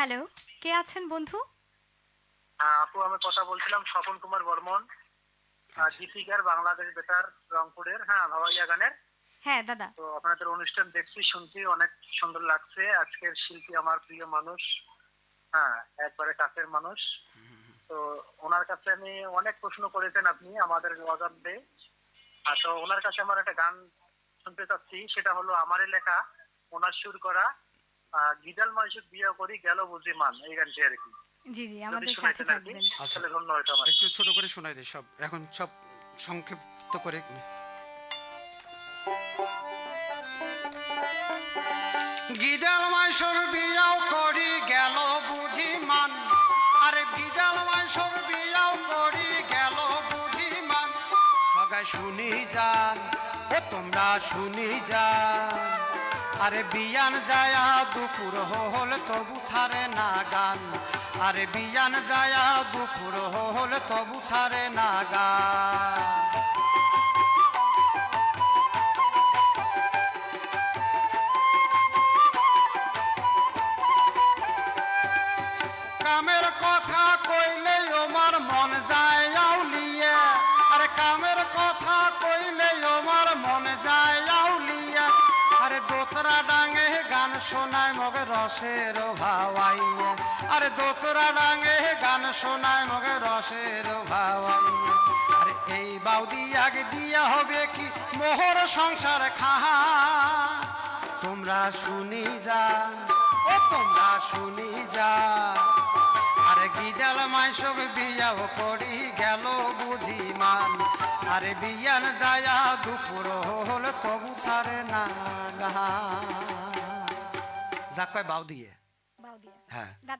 Hello কে আছেন বন্ধু? হ্যাঁ, আপু আমি কথা বলছিলাম স্বপন কুমার বর্মন আচ্ছা। গীতিকার বাংলাদেশ বেতার রংপুরের হ্যাঁ ভাবাইয়া গানের। হ্যাঁ দাদা। তো আপনাদের অনুষ্ঠান দেখছি শুনছি অনেক সুন্দর লাগছে। আজকের শিল্পী আমার প্রিয় মানুষ হ্যাঁ একবারে কাছের মানুষ। তো ওনার কাছে আমি অনেক প্রশ্ন করেছেন আপনি আমাদের অজান্তে। আর তো ওনার কাছে আমার একটা গান শুনতে চাচ্ছি সেটা হলো আমারই লেখা ওনার সুর করা গিদাল মানুষের বিয়ে করি গেল বুঝি মান এই গানটি আর কি। জি জি আমাদের সাথে থাকবেন। আচ্ছা। তাহলে ধন্য হইতো আমার একটু ছোট করে শোনাই দে সব এখন সব সংক্ষিপ্ত করে। গিদাল মাইসর বিয়াও করি গেল বুঝি মান। আরে গিদাল মাইসর বিয়াও করি গেল বুঝি মান। সবাই শুনি যান ও তোমরা শুনি যান। আরে বিয়ান যায়া দুপুর হল তবু ছাড়ে না গান। আরে বিয়ান যায়া দুপুর হল তবু ছাড়ে না গান। কামের কথা কইলে আমার মন যায়। শোনায় মগে রসের ভাওয়াইয়া। আরে দোতরা ডাঙে গান শোনায় মগে রসের ভাওয়াইয়া। আরে এই বাউদি আগে দিয়া হবে কি মোহর সংসার খাহা? তোমরা শুনি যা, ও তোমরা শুনি যা। আরে গিজাল মাইসব বিয়াও করি গেল বুঝি মান। আরে বিয়ান যায়া দুপুর হল তবু ছাড়ে না গা যা কয় বাউ দিয়ে। হ্যাঁ।